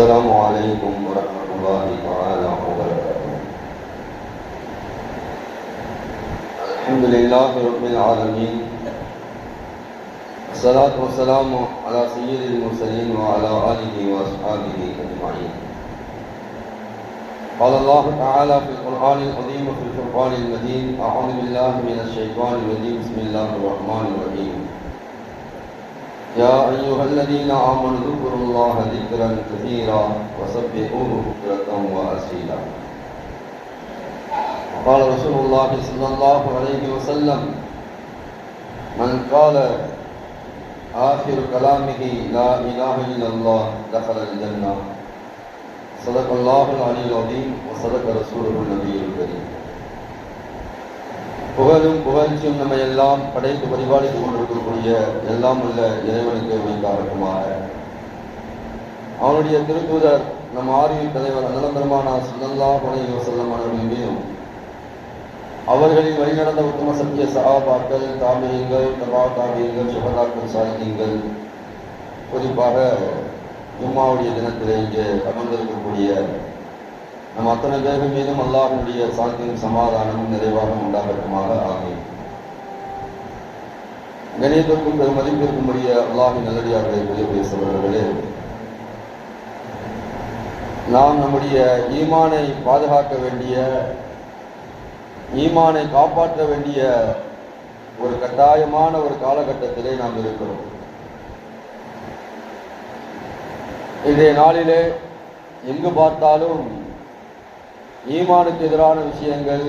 السلام عليكم ورحمة الله تعالى وبركاته. الحمد لله رب العالمين. الصلاة والسلام على سيد المرسلين وعلى آله وأصحابه أجمعين. قال الله تعالى في القرآن العظيم وفي الفرقان المجيد أعوذ بالله من الشيطان الرجيم. بسم الله الرحمن الرحيم. يا أيها الذين آمنوا اذكروا الله ذكرا كثيرا وسبحوه بكرة وأصيلا وقال رسول الله صلى الله عليه وسلم من قال آخر كلامه لا إله إلا الله دخل الجنة صدق الله العلي العظيم وصدق رسوله النبي الكريم புகழும் புகழ்ச்சியும் நம்ம எல்லாம் படைத்து பரிபாலித்துக் கொண்டிருக்கக்கூடிய எல்லாம் உள்ள இறைவனுக்கு வைத்தாரட்டுமாக அவனுடைய திருத்தூதர் நம் ஆரிய தலைவர் அனந்தரமான பெருமானா சுல்லல்லா செல்லம் அவர்களின் மீதும் அவர்களின் வழிநடந்த உத்தம சத்திய சகாபாக்கள் தாமியங்கள் தபா தாமியங்கள் சுகதாக்கள் சாதிக்கங்கள் குறிப்பாக ஜும்மாவுடைய தினத்திலே இங்கே அமர்ந்திருக்கக்கூடிய நம் அத்தனை பேர்கள் மீதும் அல்லாஹனுடைய சாந்தியும் சமாதானமும் நிறைவாக உண்டாகட்டுமாக. ஆகும் கணியத்திற்கும் பெரும் மதிப்பிற்கும் உரிய அல்லாஹின் நல்லடியார்களை வெளியே பேசுபவர்களே நாம் நம்முடைய ஈமானை பாதுகாக்க வேண்டிய ஈமானை காப்பாற்ற வேண்டிய ஒரு கட்டாயமான ஒரு காலகட்டத்திலே நாம் இருக்கிறோம். இன்றைய நாளிலே எங்கு பார்த்தாலும் ஈமானுக்கு எதிரான விஷயங்கள்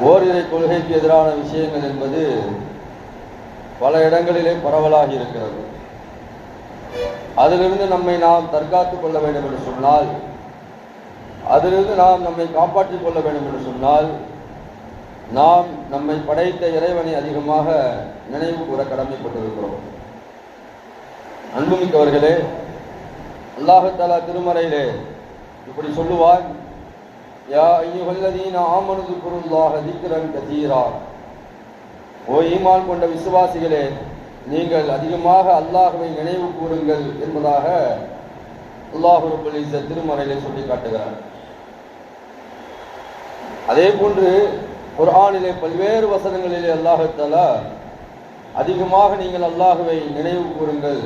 ஓரிரை கொள்கைக்கு எதிரான விஷயங்கள் என்பது பல இடங்களிலே பரவலாகி இருக்கிறது. அதிலிருந்து நம்மை நாம் தற்காத்துக் கொள்ள வேண்டும் என்று சொன்னால் அதிலிருந்து நாம் நம்மை காப்பாற்றிக் கொள்ள வேண்டும் என்று சொன்னால் நாம் நம்மை படைத்த இறைவனை அதிகமாக நினைவு கூற கடமைப்பட்டிருக்கிறோம். அன்புமிக்கவர்களே அல்லாஹாலா திருமறையிலே இப்படி يا أيها الذين آمنوا ஆமனது الله ذكرا كثيرا ஓ ஈமான் கொண்ட விசுவாசிகளே நீங்கள் அதிகமாக அல்லாஹுவை நினைவு கூறுங்கள் என்பதாக அல்லாஹு ரபுல் திருமறையிலே சொல்லி காட்டுகிறார் அதே போன்று குரானிலே பல்வேறு வசனங்களிலே அல்லாஹத்தாலா அதிகமாக நீங்கள் அல்லாஹுவை நினைவு கூறுங்கள்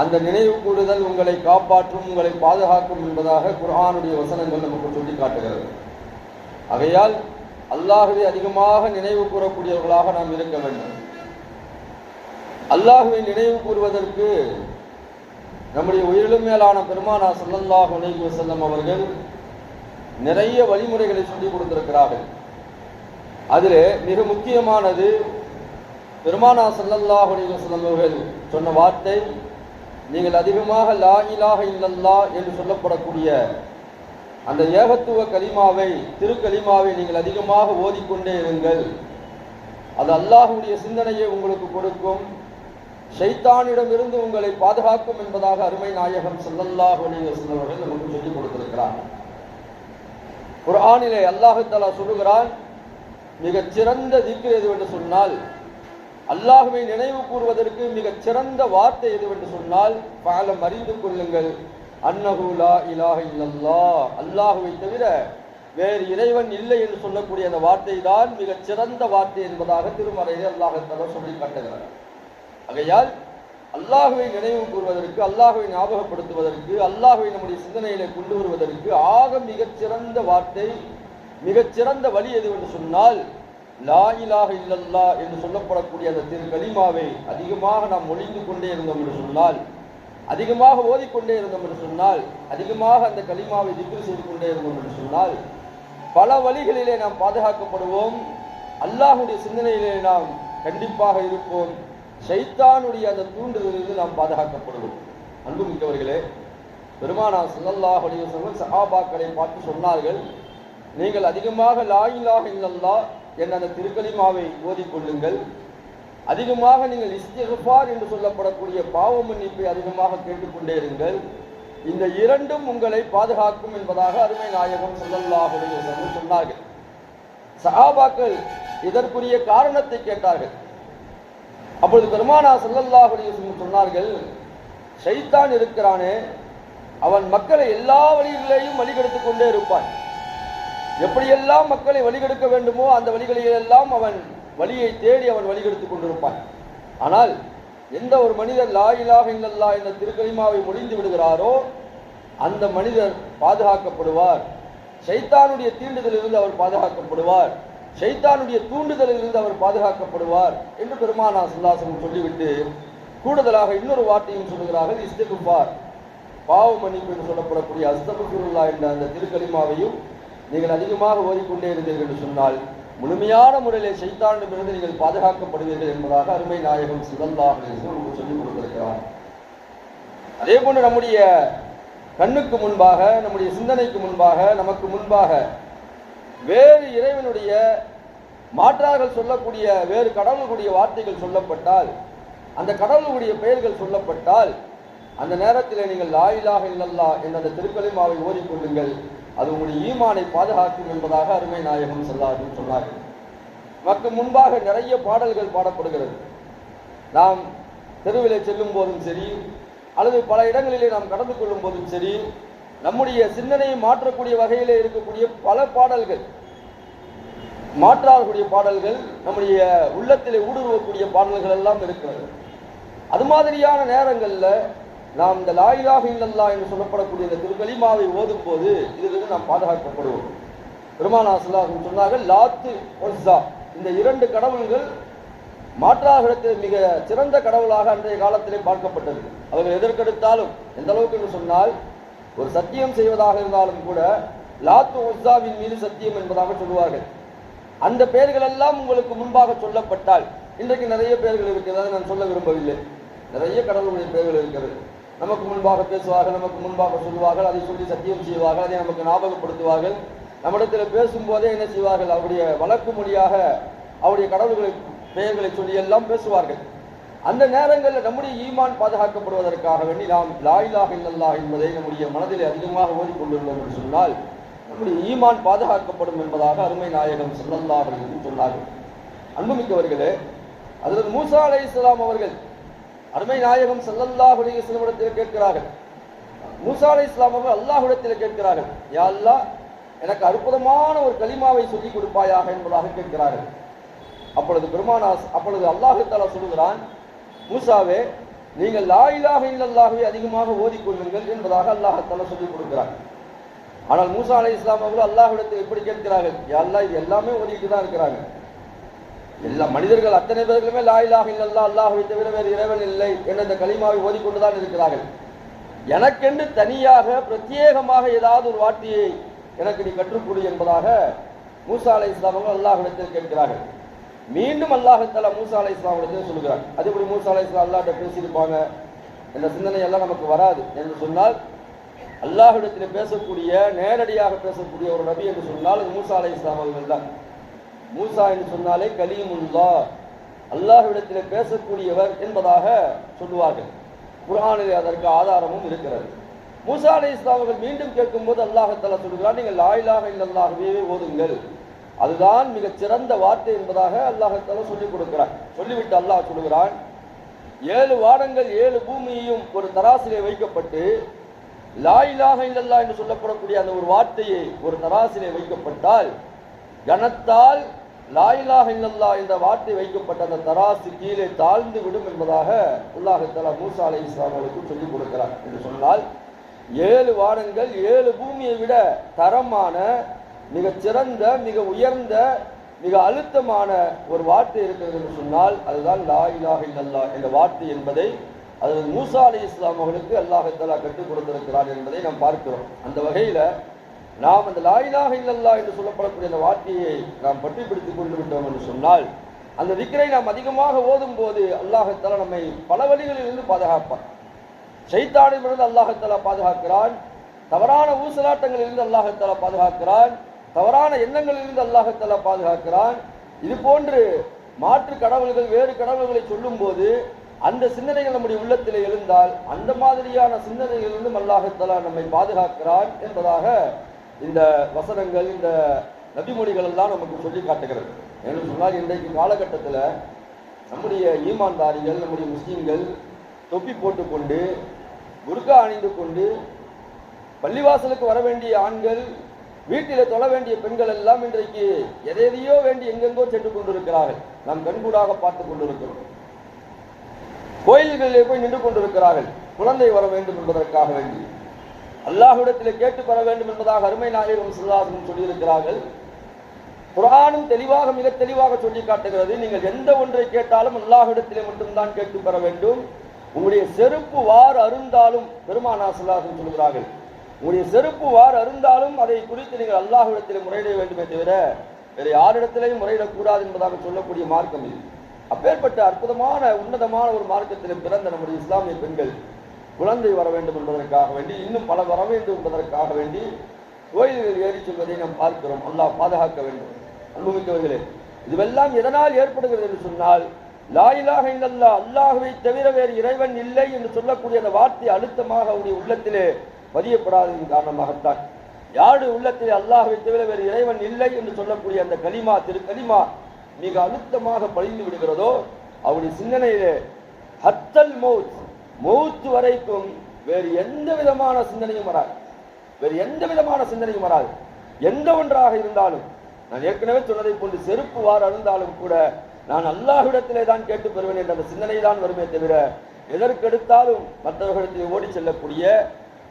அந்த நினைவு கூடுதல் உங்களை காப்பாற்றும் உங்களை பாதுகாக்கும் என்பதாக குர்ஹானுடைய வசனங்கள் நமக்கு சொல்லி காட்டுகிறது. ஆகையால் அல்லாஹுவை அதிகமாக நினைவு கூறக்கூடியவர்களாக நாம் இருக்க வேண்டும். அல்லாஹுவை நினைவு கூறுவதற்கு நம்முடைய உயிரிலும் மேலான பெருமானா சல்லல்லாஹ் அலைஹி வஸல்லம் அவர்கள் நிறைய வழிமுறைகளை சொல்லிக் கொடுத்திருக்கிறார்கள். அதில் மிக முக்கியமானது பெருமானா சல்லல்லாஹ் அலைஹி வஸல்லம் அவர்கள் சொன்ன வார்த்தை நீங்கள் அதிகமாக லா இலாக இல்லல்லா என்று சொல்லப்படக்கூடிய அந்த ஏகத்துவ கலிமாவை திருக்கலிமாவை நீங்கள் அதிகமாக ஓதிக்கொண்டே இருங்கள். அது அல்லாஹுடைய சிந்தனையை உங்களுக்கு கொடுக்கும். ஷைத்தானிடமிருந்து உங்களை பாதுகாக்கும் என்பதாக அருமை நாயகம் செல்லல்லாஹ் அலைஹி வஸல்லம் நமக்கு சொல்லிக் கொடுத்திருக்கிறார். குர்ஆனிலே அல்லாஹு தஆலா சொல்லுகிறான் மிகச் சிறந்த திக்கு எது என்று சொன்னால் அல்லாஹுவை நினைவு கூறுவதற்கு மிகச் சிறந்த வார்த்தை எதுவென்று சொன்னால் பாலம் அறிந்து கொள்ளுங்கள். அன்னகுலா லா இல்லல்லா அல்லாஹுவை தவிர வேறு இறைவன் இல்லை என்று சொல்லக்கூடிய அந்த வார்த்தை தான் மிக சிறந்த வார்த்தை என்பதாக திருமறையில் அல்லாஹத்தால சொல்லி காட்டுகிறார். ஆகையால் அல்லாஹுவை நினைவு கூறுவதற்கு அல்லாஹுவை ஞாபகப்படுத்துவதற்கு அல்லாஹுவை நம்முடைய சிந்தனையிலே கொண்டு வருவதற்கு ஆக மிகச் சிறந்த வார்த்தை மிகச்சிறந்த வழி எது என்று சொன்னால் லா இல்லல்லா என்று சொல்லப்படக்கூடிய அந்த திரு கலிமாவை அதிகமாக நாம் ஒழிந்து கொண்டே இருந்தோம் என்று சொன்னால் அதிகமாக ஓதிக்கொண்டே இருந்தோம் என்று சொன்னால் அதிகமாக அந்த கலிமாவை திக்ரு செய்து கொண்டே இருந்தோம் என்று சொன்னால் பல வழிகளிலே நாம் பாதுகாக்கப்படுவோம். அல்லாஹுடைய சிந்தனையிலே நாம் கண்டிப்பாக இருப்போம். ஷைத்தானுடைய அந்த தூண்டுதலிலிருந்து நாம் பாதுகாக்கப்படுவோம். அன்புமிக்கவர்களே பெருமானா சல்லல்லாஹ் அலைஹி வஸல்லம் சஹாபாக்களை பார்த்து சொன்னார்கள் நீங்கள் அதிகமாக லாயிலாக இல்லல்லா என்ற அந்த திருக்கலிமாவை ஓதிக்கொள்ளுங்கள். அதிகமாக நீங்கள் இஸ்திகுபார் என்று சொல்லப்படக்கூடிய பாவ மன்னிப்பை அதிகமாக கேட்டுக்கொண்டே இருங்கள். இந்த இரண்டும் உங்களை பாதுகாக்கும் என்பதாக அருமை நாயகம் சொல்லல்லாஹுடைய சொன்னார்கள். சஹாபாக்கள் இதற்குரிய காரணத்தை கேட்டார்கள். அப்பொழுது பெருமானா ஸல்லல்லாஹு சொன்னார்கள் ஷைத்தான் இருக்கிறானே அவன் மக்களை எல்லா வழிகளையும் வழிகெடுத்துக் கொண்டே இருப்பான். எப்படியெல்லாம் மக்களை வழிகெடுக்க வேண்டுமோ அந்த வழிகளிலெல்லாம் அவன் வழியை தேடி அவன் வழிகெடுத்துக் கொண்டிருப்பான். ஆனால் எந்த ஒரு மனிதர் லா இலாஹ இல்லல்லா என்ற திருக்கலிமாவை முடிந்து விடுகிறாரோ அந்த மனிதர் பாதுகாக்கப்படுவார். ஷைத்தானுடைய தீண்டுதலிலிருந்து அவர் பாதுகாக்கப்படுவார். ஷைத்தானுடைய தூண்டுதலிலிருந்து அவர் பாதுகாக்கப்படுவார் என்று பெருமானா சுல்லாசனம் சொல்லிவிட்டு கூடுதலாக இன்னொரு வார்த்தையும் சொல்லுகிறார்கள் இஸ்திகுபார் பாவ மன்னிப்பு என்று சொல்லப்படக்கூடிய அஸ்தபுல்லா என்ற அந்த திருக்கலிமாவையும் நீங்கள் அதிகமாக ஓதிக்கொண்டே இருந்தீர்கள் என்று சொன்னால் முழுமையான முறையிலே சைத்தானிடமிருந்து நீங்கள் பாதுகாக்கப்படுவீர்கள் என்பதாக அருமை நாயகம் சிவல்லாஹ் உங்களுக்கு சொல்லிக் கொடுத்திருக்கிறார். அதே போன்று நம்முடைய கண்ணுக்கு முன்பாக நம்முடைய சிந்தனைக்கு முன்பாக நமக்கு முன்பாக வேறு இறைவனுடைய மாற்றார்கள் சொல்லக்கூடிய வேறு கடவுளுடைய வார்த்தைகள் சொல்லப்பட்டால் அந்த கடவுளுடைய பெயர்கள் சொல்லப்பட்டால் அந்த நேரத்தில் நீங்கள் லாயிலாக இல்லல்லா என்ற அந்த திருக்கலிமாவை ஓதிக்கொள்ளுங்கள் அது உங்களுடைய ஈமானை பாதுகாக்கும் என்பதாக அருமை நாயகம் செல்லாது சொன்னார்கள். நமக்கு முன்பாக நிறைய பாடல்கள் பாடப்படுகிறது. நாம் தெருவிலே செல்லும் போதும் சரி அல்லது பல இடங்களிலே நாம் கடந்து கொள்ளும் போதும் சரி நம்முடைய சிந்தனையை மாற்றக்கூடிய வகையிலே இருக்கக்கூடிய பல பாடல்கள் மாற்றக்கூடிய பாடல்கள் நம்முடைய உள்ளத்திலே ஊடுருவக்கூடிய பாடல்கள் எல்லாம் இருக்கிறது. அது மாதிரியான நேரங்களில் நாம் இந்த லாயிலாக இல்லல்லா என்று சொல்லப்படக்கூடிய இந்த திருக்கலிமாவை ஓதும் போது இதிலிருந்து நாம் பாதுகாக்கப்படுவோம். பெருமானா சொல்லாஹும் சொன்னார்கள் லாத்து ஒஸ்ஸா இந்த இரண்டு கடவுள்கள் மாற்றாகிடத்தில் மிக சிறந்த கடவுளாக அன்றைய காலத்திலே பார்க்கப்பட்டது. அவர்கள் எதற்கெடுத்தாலும் எந்த அளவுக்கு என்று சொன்னால் ஒரு சத்தியம் செய்வதாக இருந்தாலும் கூட லாத்து ஒஸ்ஸாவின் மீது சத்தியம் என்பதாக சொல்லுவார்கள். அந்த பெயர்கள் எல்லாம் உங்களுக்கு முன்பாக சொல்லப்பட்டால் இன்றைக்கு நிறைய பெயர்கள் இருக்கிறது நான் சொல்ல விரும்பவில்லை. நிறைய கடவுளுடைய பெயர்கள் இருக்கிறது. நமக்கு முன்பாக பேசுவார்கள் நமக்கு முன்பாக சொல்லுவார்கள் அதை சொல்லி சத்தியம் செய்வார்கள் அதை நமக்கு ஞாபகப்படுத்துவார்கள். நம்மிடத்தில் பேசும்போதே என்ன செய்வார்கள்? அவருடைய வழக்கு மொழியாக அவருடைய கடவுள்களை பெயர்களை சொல்லி எல்லாம் பேசுவார்கள். அந்த நேரங்களில் நம்முடைய ஈமான் பாதுகாக்கப்படுவதற்காக வேண்டி நாம் லாயிலாக இல்லல்லா என்பதை நம்முடைய மனதில் அதிகமாக ஓதிக்கொண்டுள்ளோம் என்று சொன்னால் நம்முடைய ஈமான் பாதுகாக்கப்படும் என்பதாக அருமை நாயகம் சொல்லல்லா என்று சொன்னார்கள். அன்புமிக்கவர்களே அதில் மூசா அலை இஸ்லாம் அவர்கள் அருமை நாயகம் சல்லல்லாஹ் அலைஹி வஸல்லம் கேட்கிறார்கள். மூசா அலி இஸ்லாம் அவர்கள் அல்லாஹுடத்தில் கேட்கிறார்கள். யா எனக்கு அற்புதமான ஒரு களிமாவை சொல்லிக் கொடுப்பாயாக என்பதாக கேட்கிறார்கள். அப்பொழுது பெருமானாஸ் அப்பொழுது அல்லாஹு தாலா சொல்லுகிறான் மூசாவே நீங்கள் லா இல்லல்லாகவே அதிகமாக ஓதிக்கொள்ளுங்கள் என்பதாக அல்லாஹ் சொல்லிக் கொடுக்கிறார் ஆனால் மூசா அலி இஸ்லாம் அவர்கள் அல்லாஹ்விடத்தில் எப்படி கேட்கிறார்கள்? யா இது எல்லாமே ஓதிக்கிட்டு தான் இருக்கிறாங்க. எல்லா மனிதர்கள் அத்தனை பேர்களுமே லாயிலாக இல்லல்லா அல்லாஹை தவிர வேறு இறைவன் இல்லை என்ற இந்த கலிமாவை ஓதிக்கொண்டுதான் இருக்கிறார்கள். எனக்கென்று தனியாக பிரத்யேகமாக ஏதாவது ஒரு வார்த்தையை எனக்கு நீ கற்றுக்கொடு என்பதாக மூசா அலை இஸ்லாமர்கள் அல்லாஹிடத்தில் கேட்கிறார்கள். மீண்டும் அல்லாஹத்தாலா மூசா அலை இஸ்லாமிடத்தில் சொல்கிறார். அது இப்படி மூசா அலை இஸ்லாம் அல்லாஹ்ட்ட பேசியிருப்பாங்க. என்ற சிந்தனை எல்லாம் நமக்கு வராது என்று சொன்னால் அல்லாஹிடத்தில் பேசக்கூடிய நேரடியாக பேசக்கூடிய ஒரு நபி என்று சொன்னால் அது மூசா அலை இஸ்லாம் அவர்கள் தான் மூசா என்று சொன்னாலே கலீமுல்லா அல்லாஹ்விடத்தில் பேசக்கூடியவர் என்பதாக சொல்லுவார்கள். குரானில் அதற்கு ஆதாரமும் இருக்கிறது. மூசா அலி இஸ்லாமர்கள் மீண்டும் கேட்கும்போது அல்லாஹத்தாலா சொல்கிறார் நீங்கள் ஆயிலாக இல்லல்லாகவே ஓதுங்கள். அதுதான் மிகச் சிறந்த வார்த்தை என்பதாக அல்லாஹத்தாலா சொல்லிக் கொடுக்கிறார் சொல்லிவிட்டு அல்லாஹ் சொல்லுகிறான் ஏழு வானங்கள் ஏழு பூமியையும் ஒரு தராசிலே வைக்கப்பட்டு லாயிலாக இல்லல்லா என்று சொல்லப்படக்கூடிய அந்த ஒரு வார்த்தையை ஒரு தராசிலே வைக்கப்பட்டால் கனத்தால் லாயிலாக இல்லல்லா என்ற வார்த்தை வைக்கப்பட்ட அந்த தராசு கீழே தாழ்ந்து விடும் என்பதாக அல்லாஹத்தாலா மூசா அலை இஸ்லாமர்களுக்கு சொல்லிக் கொடுக்கிறார் என்று சொன்னால் ஏழு வானங்கள் ஏழு பூமியை விட தரமான மிகச் சிறந்த மிக உயர்ந்த மிக அழுத்தமான ஒரு வார்த்தை இருக்கிறது என்று சொன்னால் அதுதான் லாயிலாக இல்லல்லா என்ற வார்த்தை என்பதை அது மூசா அலி இஸ்லாம் அவர்களுக்கு அல்லாஹத்தாலா கற்றுக் கொடுத்திருக்கிறார் என்பதை நாம் பார்க்கிறோம். அந்த வகையில் நாம் அந்த லாயிலாக இல்லல்லா என்று சொல்லப்படக்கூடிய அந்த வார்த்தையை நாம் பற்றி பிடித்துக் கொண்டு விட்டோம் என்று சொன்னால் அந்த விக்கிரை நாம் அதிகமாக ஓதும் போது அல்லாஹத்தால நம்மை பல வழிகளிலிருந்து பாதுகாப்பான். ஷைத்தானிலிருந்து அல்லாஹத்தாலா பாதுகாக்கிறான். தவறான ஊசலாட்டங்களிலிருந்து அல்லாஹத்தாலா பாதுகாக்கிறான். தவறான எண்ணங்களிலிருந்து அல்லாஹத்தாலா பாதுகாக்கிறான். இது போன்று மாற்று கடவுள்கள் வேறு கடவுள்களை சொல்லும் போது அந்த சிந்தனைகள் நம்முடைய உள்ளத்தில் எழுந்தால் அந்த மாதிரியான சிந்தனைகளிலிருந்தும் அல்லாஹத்தாலா நம்மை பாதுகாக்கிறான் என்பதாக இந்த வசனங்கள் இந்த நபிமொழிகள் எல்லாம் நமக்கு சொல்லி காட்டுகிறது. என்று சொன்னால் இன்றைக்கு காலகட்டத்தில் நம்முடைய ஈமான்தாரிகள் நம்முடைய முஸ்லீம்கள் தொப்பி போட்டுக்கொண்டு குருக்கா அணிந்து கொண்டு பள்ளிவாசலுக்கு வர வேண்டிய ஆண்கள் வீட்டில் தொழ வேண்டிய பெண்கள் எல்லாம் இன்றைக்கு எதையோ வேண்டி எங்கெங்கோ சென்று கொண்டிருக்கிறார்கள். நாம் கண்கூடாக பார்த்து கொண்டிருக்கிறோம். கோயில்களிலே போய் நின்று கொண்டிருக்கிறார்கள். குழந்தை வர வேண்டும் என்பதற்காக வேண்டி. அல்லாஹுடத்தில் கேட்டு பெற வேண்டும் என்பதாக அருமை நாயகம் சுல்லாசனம் சொல்லியிருக்கிறார்கள். குரானும் தெளிவாக மிக தெளிவாக சொல்லி காட்டுகிறது. நீங்கள் எந்த ஒன்றை கேட்டாலும் அல்லாஹ்விடத்திலே மட்டும்தான் கேட்டு பெற வேண்டும். உங்களுடைய செருப்பு வார் அருந்தாலும் பெருமானா சுல்லாசன் சொல்கிறார்கள் உங்களுடைய செருப்பு வார் அருந்தாலும் அதை குறித்து நீங்கள் அல்லாஹ்விடத்திலே முறையிட வேண்டுமே தவிர வேறு யாரிடத்திலையும் முறையிடக்கூடாது என்பதாக சொல்லக்கூடிய மார்க்கம் இது. அப்பேற்பட்ட அற்புதமான உன்னதமான ஒரு மார்க்கத்தில் பிறந்த நம்முடைய இஸ்லாமிய பெண்கள் குழந்தை வர வேண்டும் என்பதற்காக வேண்டி இன்னும் பல வர வேண்டும் என்பதற்காக வேண்டி கோயில்கள் ஏறி செல்வதை நாம் பார்க்கிறோம். அல்லாஹ் பாதுகாக்க வேண்டும். அனுபவிக்கவர்களே இதுவெல்லாம் எதனால் ஏற்படுகிறது என்று சொன்னால் லாயிலாக இல்லல்லா அல்லாஹுவை தவிர வேறு இறைவன் இல்லை என்று சொல்லக்கூடிய அந்த வார்த்தை அழுத்தமாக அவருடைய உள்ளத்திலே பதியப்படாததன் காரணமாகத்தான். யாருடைய உள்ளத்திலே அல்லாஹுவை தவிர வேறு இறைவன் இல்லை என்று சொல்லக்கூடிய அந்த கலிமா திரு கலிமா மிக அழுத்தமாக பழிந்து விடுகிறதோ அவருடைய சிந்தனையிலே ஹத்தல் மௌத் மௌத் வரைக்கும் வேறு எந்த விதமான சிந்தனையும் வராது. வேறு எந்த விதமான சிந்தனையும் வராது. எந்த ஒன்றாக இருந்தாலும் நான் ஏற்கனவே சொன்னதை போன்று செருப்பு வார் அருந்தாலும் கூட நான் அல்லாஹ்விடத்திலே தான் கேட்டு பெறுவேன் என்ற அந்த சிந்தனை தான் வருமே தவிர எதற்கெடுத்தாலும் மற்றவர்களிடத்தில் ஓடி செல்லக்கூடிய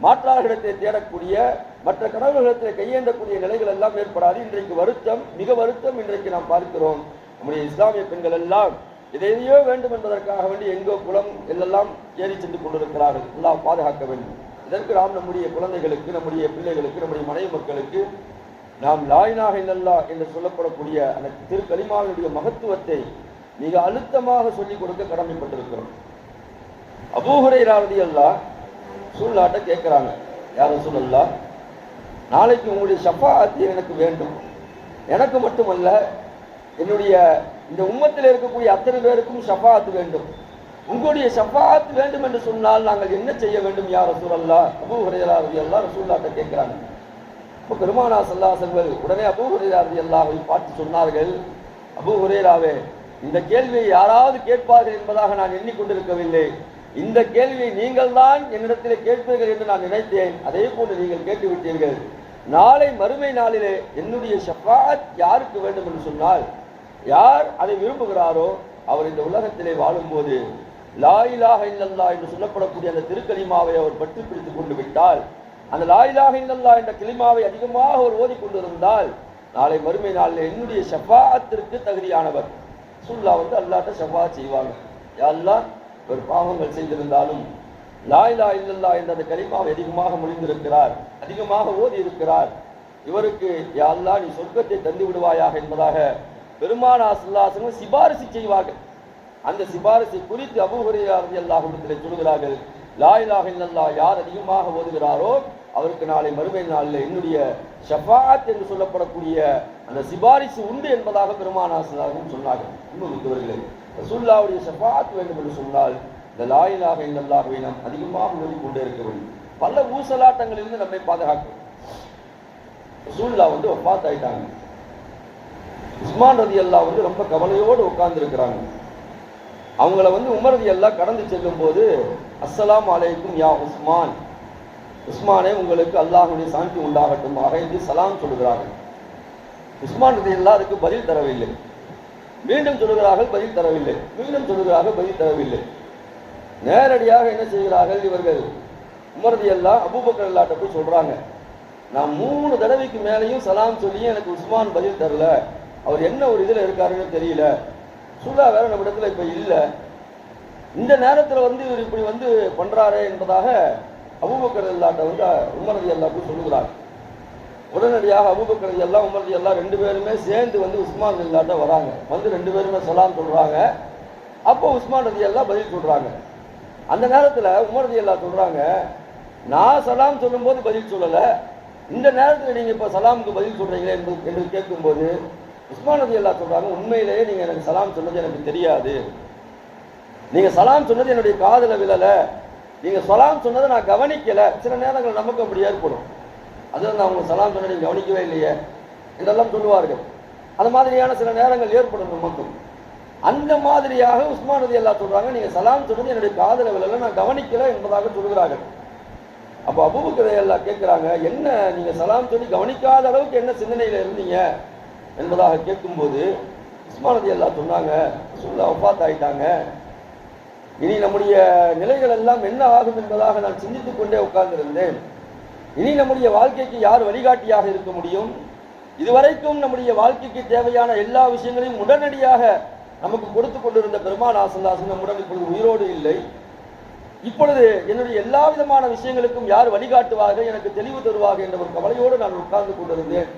மாற்றார்களிடத்தை தேடக்கூடிய மற்ற கடவுள்களிடத்தில் கையேந்தக்கூடிய நிலைகள் எல்லாம் ஏற்படாது. இன்றைக்கு வருத்தம் மிக வருத்தம் இன்றைக்கு நாம் பார்க்கிறோம். நம்முடைய இஸ்லாமிய பெண்கள் எல்லாம் எதையோ வேண்டும் என்பதற்காக வேண்டி எங்கோ குளம் எல்லாம் ஏறி சென்று கொண்டிருக்கிறார்கள். எல்லாம் பாதுகாக்க வேண்டும். இதற்கு நாம் நம்முடைய குழந்தைகளுக்கு நம்முடைய பிள்ளைகளுக்கு நம்முடைய மனைவி மக்களுக்கு நாம் லாயினாக இல்லல்லா என்று சொல்லப்படக்கூடிய அந்த திருக்கலிமாவினுடைய மகத்துவத்தை மிக அழுத்தமாக சொல்லிக் கொடுக்க கடமைப்பட்டிருக்கிறோம். அபூஹுரைராவதி அல்லா சூழ்நாட்டை கேட்குறாங்க. யாரும் சொல்லல்லா நாளைக்கு உங்களுடைய ஷஃபாஅத்து எனக்கு வேண்டும். எனக்கு மட்டுமல்ல என்னுடைய இந்த உம்மத்தில் இருக்கக்கூடிய அத்தனை பேருக்கும் ஷஃபாஅத்து வேண்டும். உங்களுடைய ஷஃபாஅத் வேண்டும் என்று சொன்னால் நாங்கள் என்ன செய்ய வேண்டும் யார் ரசூலல்லா அபூ ரவி அல்லா ரசூல்லாட்ட கேட்கிறாங்க. இப்போ பெருமானா செல்வது உடனே அபூ ரவி அல்லாவை பார்த்து சொன்னார்கள் அபூ ஹுரைராவே இந்த கேள்வியை யாராவது கேட்பார்கள் என்பதாக நான் எண்ணிக்கொண்டிருக்கவில்லை. இந்த கேள்வியை நீங்கள் தான் என்னிடத்தில் கேட்பீர்கள் என்று நான் நினைத்தேன். அதே போன்று நீங்கள் கேட்டுவிட்டீர்கள் நாளை மறுமை நாளிலே என்னுடைய ஷஃபாத் யாருக்கு வேண்டும் என்று சொன்னால் யார் அதை விரும்புகிறாரோ அவர் இந்த உலகத்திலே வாழும்போது லா இல்லல்லா என்று சொல்லப்படக்கூடிய அந்த திருக்கலிமாவை அவர் பற்றி பிடித்துக் கொண்டு விட்டால் அந்த லா இல்லல்லா என்ற கிளிமாவை அதிகமாக அவர் ஓதிக்கொண்டிருந்தால் நாளை மறுமை நாளில் என்னுடைய ஷஃபாத்திற்கு தகுதியானவர். சுல்லா வந்து அல்லாட்ட ஷஃபா செய்வாங்க. யாரெல்லாம் ஒரு பாவங்கள் செய்திருந்தாலும் லா இல்லல்லா என்ற அந்த கலிமாவை அதிகமாக முடிந்திருக்கிறார் அதிகமாக ஓதி இருக்கிறார் இவருக்கு யாரெல்லாம் நீ சொர்க்கத்தை தந்து விடுவாயாக என்பதாக பெருமானா சுல்லாசனம் சிபாரிசு செய்வார்கள். அந்த சிபாரிசை குறித்து அபுஹுரையாரதி அல்லாஹிடத்தில் சொல்கிறார்கள் லாயிலாக இல்லல்லா யார் அதிகமாக ஓதுகிறாரோ அவருக்கு நாளை மறுமை நாளில் என்னுடைய ஷஃபாத் என்று சொல்லப்படக்கூடிய அந்த சிபாரிசு உண்டு என்பதாக பெருமானா சுல்லாசனம் சொன்னார்கள். இன்னும் மிக்கவர்களே ரசூல்லாவுடைய ஷஃபாத் வேண்டும் என்று சொன்னால் இந்த லாயிலாக இல்லல்லாகவே நாம் அதிகமாக ஓதிக்கொண்டே இருக்க வேண்டும். பல ஊசலாட்டங்களிலிருந்து நம்மை பாதுகாக்கும். ரசூல்லா வந்து ஒப்பாத்தாயிட்டாங்க உஸ்மான் ரதி அல்லா வந்து ரொம்ப கவலையோடு உட்கார்ந்துருக்கிறாங்க. அவங்கள வந்து உமர் ரதி அல்லா கடந்து செல்லும் போது அஸ்ஸலாம் அலைக்கும் யா உஸ்மான். உஸ்மானே உங்களுக்கு அல்லாஹுடைய சாந்தி உண்டாகட்டும் என்று சலாம் சொல்கிறார்கள் உஸ்மான் ரதி அல்லா அதுக்கு பதில் தரவில்லை. மீண்டும் சொல்கிறார்கள் பதில் தரவில்லை. மீண்டும் சொல்கிறார்கள் பதில் தரவில்லை. நேரடியாக என்ன செய்கிறார்கள் இவர்கள்? உமரதி எல்லாம் அபூபக்கர் அல்லாட்ட போய் சொல்றாங்க. நான் மூணு தடவைக்கு மேலேயும் சலாம் சொல்லியும் எனக்கு உஸ்மான் பதில் தரல. அவர் என்ன ஒரு இதில் இருக்காருன்னு தெரியல. சுல்லா வேற நம்ம இடத்துல இப்போ இல்லை. இந்த நேரத்தில் வந்து இவர் இப்படி வந்து பண்ணுறாரே என்பதாக அபூபக்கர் எல்லாட்ட வந்து உமரதி அல்லா சொல்லுகிறார். உடனடியாக அபூபக்கர் எல்லாம் உமரதி எல்லாம் ரெண்டு பேருமே சேர்ந்து வந்து உஸ்மான் எல்லாட்ட வராங்க. வந்து ரெண்டு பேருமே சலாம் சொல்கிறாங்க அப்போ உஸ்மான் ரதி எல்லாம் பதில் சொல்கிறாங்க அந்த நேரத்தில் உமர் எல்லாம் சொல்கிறாங்க நான் சலாம் சொல்லும்போது பதில் சொல்லலை. இந்த நேரத்தில் நீங்கள் இப்போ சலாமுக்கு பதில் சொல்கிறீங்களே என்று என்று கேட்கும்போது உஸ்மான் ரதி எல்லாம் சொல்றாங்க உண்மையிலேயே நீங்க எனக்கு சலாம் சொன்னது எனக்கு தெரியாது. நீங்க சலாம் சொன்னது என்னுடைய காதுல விழல. நீங்க சலாம் சொன்னதை நான் கவனிக்கல. சில நேரங்கள் நமக்கு அப்படி ஏற்படும். அது நான் அவங்க சலாம் சொன்ன கவனிக்கவே இல்லையே? இதெல்லாம் சொல்லுவார்கள். அந்த மாதிரியான சில நேரங்கள் ஏற்படும் நமக்கும். அந்த மாதிரியாக உஸ்மான் ரதி அல்லா சொல்றாங்க நீங்க சலாம் சொன்னது என்னுடைய காதல விழல நான் கவனிக்கல என்பதாக சொல்கிறார்கள் அப்போ அபூபு எல்லாம் கேட்குறாங்க என்ன நீங்கள் சலாம் சொல்லி கவனிக்காத அளவுக்கு என்ன சிந்தனையில் இருந்தீங்க? என்பதாக கேட்கும்போது உஸ்மானதி எல்லாம் சொன்னாங்க சுல்லா ஒப்பாத் ஆயிட்டாங்க. இனி நம்முடைய நிலைகள் எல்லாம் என்ன ஆகும் என்பதாக நான் சிந்தித்துக் கொண்டே உட்கார்ந்திருந்தேன். இனி நம்முடைய வாழ்க்கைக்கு யார் வழிகாட்டியாக இருக்க முடியும்? இதுவரைக்கும் நம்முடைய வாழ்க்கைக்கு தேவையான எல்லா விஷயங்களையும் உடனடியாக நமக்கு கொடுத்து கொண்டிருந்த பெருமான் ஆசல்லாசன் நம்முடன் இப்பொழுது உயிரோடு இல்லை. இப்பொழுது என்னுடைய எல்லா விதமான விஷயங்களுக்கும் யார் வழிகாட்டுவார்கள் எனக்கு தெளிவு தருவார்கள் என்ற ஒரு கவலையோடு நான் உட்கார்ந்து கொண்டிருந்தேன்.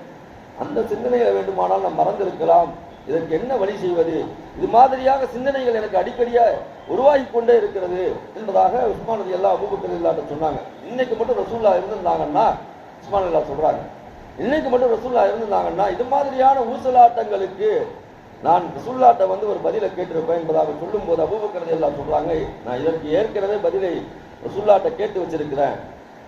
அந்த சிந்தனைகளை வேண்டுமானால் நாம் மறந்திருக்கலாம். இதற்கு என்ன வழி செய்வது? இது மாதிரியாக சிந்தனைகள் எனக்கு அடிக்கடியாக உருவாகி கொண்டே இருக்கிறது என்பதாக உஸ்மானது எல்லா அபூபக்கர் இல்லாட்ட சொன்னாங்க. இன்னைக்கு மட்டும் ரசூல்லா இருந்திருந்தாங்கன்னா உஸ்மான் அல்லா சொல்றாங்க. இன்னைக்கு மட்டும் ரசூல்லா இருந்திருந்தாங்கன்னா இது மாதிரியான ஊசலாட்டங்களுக்கு நான் ரசூல்லாட்ட வந்து ஒரு பதிலை கேட்டிருப்பேன் என்பதாக சொல்லும்போது அபூபக்கர் எல்லாம் சொல்றாங்க. நான் இதற்கு ஏற்கனவே பதிலை ரசூல்லாட்ட கேட்டு வச்சிருக்கிறேன்.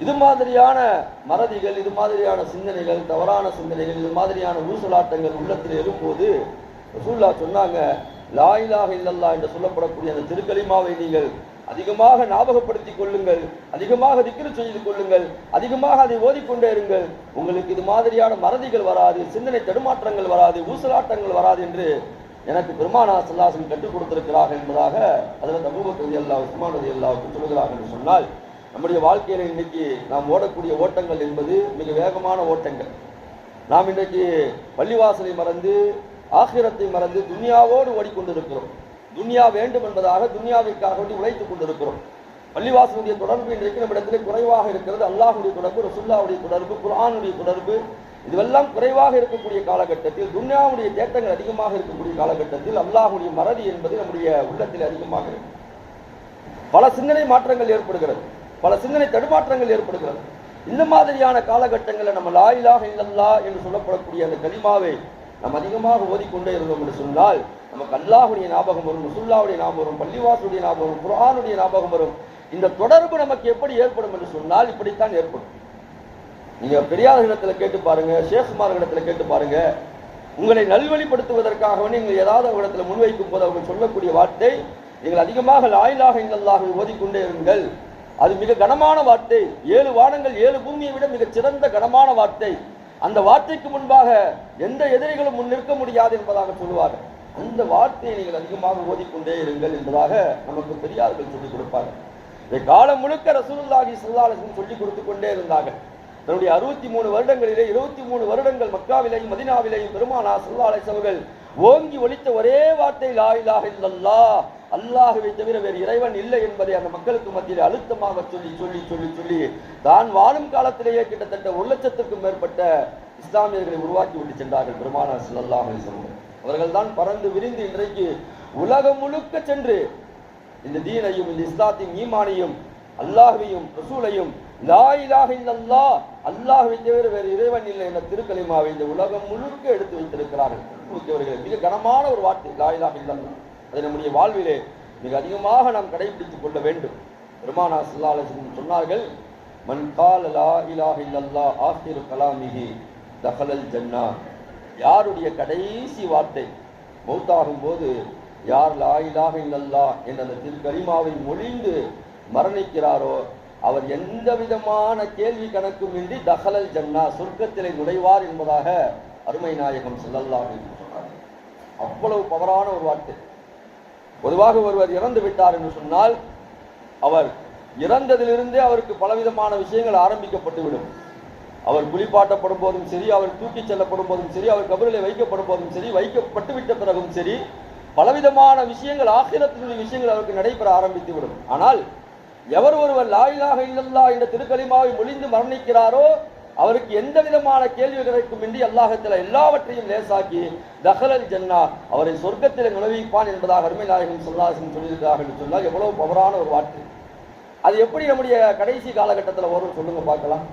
இது மாதிரியான மறதிகள் இது மாதிரியான சிந்தனைகள் தவறான சிந்தனைகள் இது மாதிரியான ஊசலாட்டங்கள் உள்ளத்தில் எழும்போது ரசூல்லா சொன்னாங்க லா இல்லல்லா என்று சொல்லப்படக்கூடிய அந்த திருக்கலிமாவை நீங்கள் அதிகமாக ஞாபகப்படுத்திக் கொள்ளுங்கள் அதிகமாக திக்ரு செய்து கொள்ளுங்கள் அதிகமாக அதை ஓதிக்கொண்டே இருங்கள். உங்களுக்கு இது மாதிரியான மறதிகள் வராது சிந்தனை தடுமாற்றங்கள் வராது ஊசலாட்டங்கள் வராது என்று எனக்கு பெருமானா சல்லாசன் கற்றுக் கொடுத்திருக்கிறார்கள் என்பதாக அதில் அபூபக்கர் அல்லா உஸ்மான் ரதி அல்லாவுக்கு சொல்கிறார்கள் என்று சொன்னால் நம்முடைய வாழ்க்கையில இன்னைக்கு நாம் ஓடக்கூடிய ஓட்டங்கள் என்பது மிக வேகமான ஓட்டங்கள். நாம் இன்றைக்கு பள்ளிவாசலை மறந்து ஆகிரத்தை மறந்து துனியாவோடு ஓடிக்கொண்டிருக்கிறோம். துனியா வேண்டும் என்பதாக துன்யாவிற்காக வேண்டி உழைத்துக் கொண்டிருக்கிறோம். பள்ளிவாசனுடைய தொடர்பு இன்றைக்கு நம்மிடத்திலே குறைவாக இருக்கிறது. அல்லாஹுடைய தொடர்பு ரசுல்லாவுடைய தொடர்பு குரானுடைய தொடர்பு இதுவெல்லாம் குறைவாக இருக்கக்கூடிய காலகட்டத்தில் துன்யாவுடைய தேட்டங்கள் அதிகமாக இருக்கக்கூடிய காலகட்டத்தில் அல்லாஹுடைய மறதி என்பது நம்முடைய உள்ளத்தில் அதிகமாக இருக்கு. பல சிந்தனை மாற்றங்கள் ஏற்படுகிறது. பல சிந்தனை தடுமாற்றங்கள் ஏற்படுகிறது. இந்த மாதிரியான காலகட்டங்களில் நம்ம லாயிலாக இல்லல்லா என்று சொல்லப்படக்கூடிய அந்த கலிமாவை நாம் அதிகமாக ஓதிக்கொண்டே இருந்தோம் என்று சொன்னால் நமக்கு அல்லாஹுடைய ஞாபகம் வரும் முசுல்லாவுடைய ஞாபகம் வரும் பள்ளிவாசுடைய ஞாபகம் வரும் குரானுடைய ஞாபகம் வரும். இந்த தொடர்பு நமக்கு எப்படி ஏற்படும் என்று சொன்னால் இப்படித்தான் ஏற்படும். நீங்க பெரியார் இடத்துல கேட்டு பாருங்க ஷேகுமார் இடத்துல கேட்டு பாருங்க. உங்களை நல்வழிப்படுத்துவதற்காக நீங்கள் ஏதாவது ஒரு இடத்துல முன்வைக்கும் போது அவர்கள் சொல்லக்கூடிய வார்த்தை நீங்கள் அதிகமாக லாயிலாக இல்லல்லாக ஓதிக்கொண்டே இருங்கள். அது மிக கனமான வார்த்தை. ஏழு வானங்கள் ஏழு பூமியை விட மிகச் சிறந்த கனமான வார்த்தை. அந்த வார்த்தைக்கு முன்பாக எந்த எதிரிகளும் முன் நிற்க முடியாது என்பதாக சொல்லுவார்கள். அந்த வார்த்தையை நீங்கள் அதிகமாக ஓதிக்கொண்டே இருங்கள் என்பதாக நமக்கு பெரியார்கள் சொல்லிக் கொடுப்பார்கள் இதை காலம் முழுக்க ரசூலுல்லாஹி ஸல்லல்லாஹு சொல்லிக் கொடுத்து கொண்டே இருந்தாங்க தன்னுடைய அறுபத்தி மூணு வருடங்களிலே இருபத்தி மூணு வருடங்கள் மக்காவிலேயும் மதினாவிலேயும் பெருமானா ஸல்லல்லாஹு அவர்கள் ஓங்கி ஒலித்த ஒரே வார்த்தை லா இலாஹ அல்லாஹுவை தவிர வேறு இறைவன் இல்லை என்பதை அந்த மக்களுக்கு மத்தியில் அழுத்தமாக சொல்லி சொல்லி சொல்லி சொல்லி தான் வாழும் காலத்திலேயே கிட்டத்தட்ட ஒரு லட்சத்துக்கும் மேற்பட்ட இஸ்லாமியர்களை உருவாக்கி விட்டு சென்றார்கள் பெருமானா ஸல்லல்லாஹு அவர்கள் தான் பறந்து விரிந்து இன்றைக்கு உலகம் முழுக்க சென்று இந்த தீனையும் இந்த இஸ்லாத்தின் ஈமானையும் அல்லாஹையும் ரசூலையும் லா இலாஹ இல்லல்லாஹ் அல்லாஹ்வை தவிர வேறு இறைவன் இல்லை என்ற திருக்கலிமாவை இந்த உலகம் முழுக்க எடுத்து வைத்திருக்கிறார்கள். மிக கனமான ஒரு வார்த்தை லா இலாஹ அதை நம்முடைய வாழ்விலே மிக அதிகமாக நாம் கடைபிடித்துக் கொள்ள வேண்டும். பெருமானா ஸல்லல்லாஹு சொன்னார்கள் மன் கால லா இலாஹ இல்லல்லா ஆகிரு கலாமிகி தஹலல் ஜன்னா. யாருடைய கடைசி வார்த்தை மௌத்தாகும் போது யார் லா இலாஹ இல்லல்லா என்ற அந்த திருக்கரிமாவை மொழிந்து மரணிக்கிறாரோ அவர் எந்த விதமான கேள்வி கணக்கும் இன்றி தஹலல் ஜன்னா சொர்க்கத்திலே நுழைவார் என்பதாக அருமை நாயகம் செல்லல்லா அப்படின்னு சொன்னார் அவ்வளவு பவரான ஒரு வார்த்தை. பொதுவாக ஒருவர் இறந்து விட்டார் என்று சொன்னால் அவர் இறந்ததிலிருந்தே அவருக்கு பலவிதமான விஷயங்கள் ஆரம்பிக்கப்பட்டுவிடும். அவர் குளிப்பாட்டப்படும் போதும் சரி அவர் தூக்கிச் செல்லப்படும் போதும் சரி அவர் கபரிலே வைக்கப்படும் போதும் சரி வைக்கப்பட்டு விட்ட பிறகும் சரி பலவிதமான விஷயங்கள் ஆசிரத்தினுடைய விஷயங்கள் அவருக்கு நடைபெற ஆரம்பித்து விடும் ஆனால் எவர் ஒருவர் லாயிலாக இல்லல்லா என்ற திருக்கலிமாவை மொழிந்து மரணிக்கிறாரோ அவருக்கு எந்த விதமான கேள்வி கிடைக்கும் என்று அல்லாஹத்தில் எல்லாவற்றையும் லேசாக்கி தஹலல் ஜன்னா அவரை சொர்க்கத்தில் நுழைவிப்பான் என்பதாக அருமை நாயகம் சொல்லாசன் சொல்லியிருக்கிறார்கள் என்று சொன்னால் எவ்வளவு பவரான ஒரு வார்த்தை. அது எப்படி நம்முடைய கடைசி காலகட்டத்தில் வரும் சொல்லுங்க பார்க்கலாம்.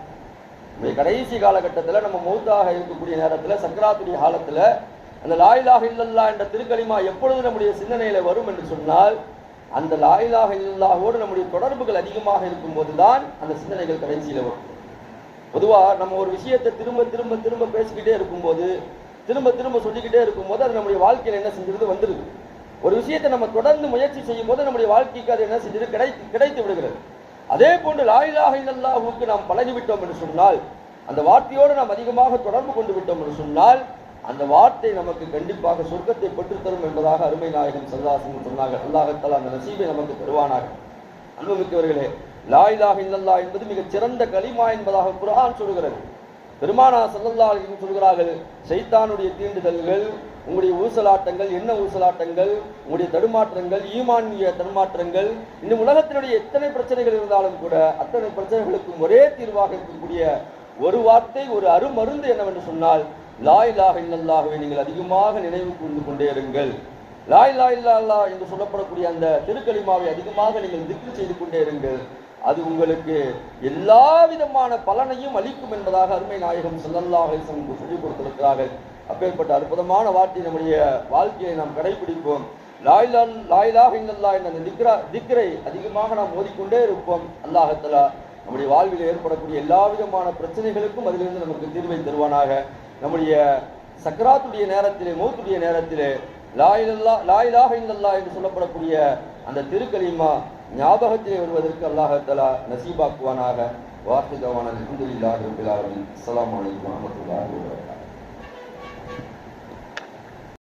நம்முடைய கடைசி காலகட்டத்தில் நம்ம மௌத்தாக இருக்கக்கூடிய நேரத்தில் சக்கராத்துடைய காலத்தில் அந்த லாயிலாக இல்லல்லா என்ற திருக்கலிமா எப்பொழுது நம்முடைய சிந்தனையில் வரும் என்று சொன்னால் அந்த லாயிலாக இல்லல்லாவோடு நம்முடைய தொடர்புகள் அதிகமாக இருக்கும்போது தான் அந்த சிந்தனைகள் கடைசியில் வரும். பொதுவா நம்ம ஒரு விஷயத்தை திரும்ப திரும்ப திரும்ப பேசிக்கிட்டே இருக்கும்போது திரும்ப திரும்ப சொல்லிக்கிட்டே இருக்கும்போது அது நம்முடைய வாழ்க்கையில என்ன செஞ்சிருந்து வந்துருது. ஒரு விஷயத்தை நம்ம தொடர்ந்து முயற்சி செய்யும் போது நம்முடைய வாழ்க்கைக்கு அது என்ன செஞ்சது கிடை கிடைத்து விடுகிறது. அதே போன்று லாயிலாக இல்லல்லாஹுக்கு நாம் பழகிவிட்டோம் என்று சொன்னால் அந்த வார்த்தையோடு நாம் அதிகமாக தொடர்பு கொண்டு விட்டோம் என்று சொன்னால் அந்த வார்த்தை நமக்கு கண்டிப்பாக சொர்க்கத்தை பெற்றுத்தரும் என்பதாக அருமை நாயகம் சல்லாசன் சொன்னார்கள். அல்லாஹத்தால் அந்த நசீபை நமக்கு தருவானாக. அன்புமிக்கவர்களே லாயிலாக இல்லல்லா என்பது மிகச் சிறந்த களிமா என்பதாக குரான் சொல்கிறது. பெருமானா சல்லல்லா சொல்கிறார்கள் சைத்தானுடைய தீண்டுதல்கள் உங்களுடைய ஊசலாட்டங்கள் என்ன ஊசலாட்டங்கள் உங்களுடைய தடுமாற்றங்கள் ஈமானிய தடுமாற்றங்கள் இன்னும் உலகத்தினுடைய எத்தனை பிரச்சனைகள் இருந்தாலும் கூட அத்தனை பிரச்சனைகளுக்கும் ஒரே தீர்வாக இருக்கக்கூடிய ஒரு வார்த்தை ஒரு அருமருந்து என்னவென்று சொன்னால் லாயிலாக இல்லல்லாகவே நீங்கள் அதிகமாக நினைவு கூர்ந்து கொண்டே இருங்கள். லாய் லா இல்லா என்று சொல்லப்படக்கூடிய அந்த திருக்கலிமாவை அதிகமாக நீங்கள் திக்கு செய்து கொண்டே இருங்கள். அது உங்களுக்கு எல்லா விதமான பலனையும் அளிக்கும் என்பதாக அருமை நாயகம் ஸல்லல்லாஹு சொல்லிக் கொடுத்திருக்கிறார்கள். அப்பேற்பட்ட அற்புதமான வார்த்தை நம்முடைய வாழ்க்கையை நாம் கடைபிடிப்போம். லாயிலா லாயிலாக இல்லல்லா என்ற அந்த திக்ரா திக்ரை அதிகமாக நாம் ஓதிக்கொண்டே இருப்போம். அல்லாஹத்தலா நம்முடைய வாழ்வில் ஏற்படக்கூடிய எல்லா விதமான பிரச்சனைகளுக்கும் அதிலிருந்து நமக்கு தீர்வை தருவானாக. நம்முடைய சக்கராத்துடைய நேரத்திலே மூத்துடைய நேரத்திலே லாயிலல்லா லாயிலாக இல்லல்லா என்று சொல்லப்படக்கூடிய அந்த திருக்கலிமா ஞாபகத்திலே வருவதற்கு அல்லாஹத்தலா நசீபாக்குவானாக. வார்த்தை கவான அல்ஹம்துலில்லாஹி ரப்பில் ஆலமீன்.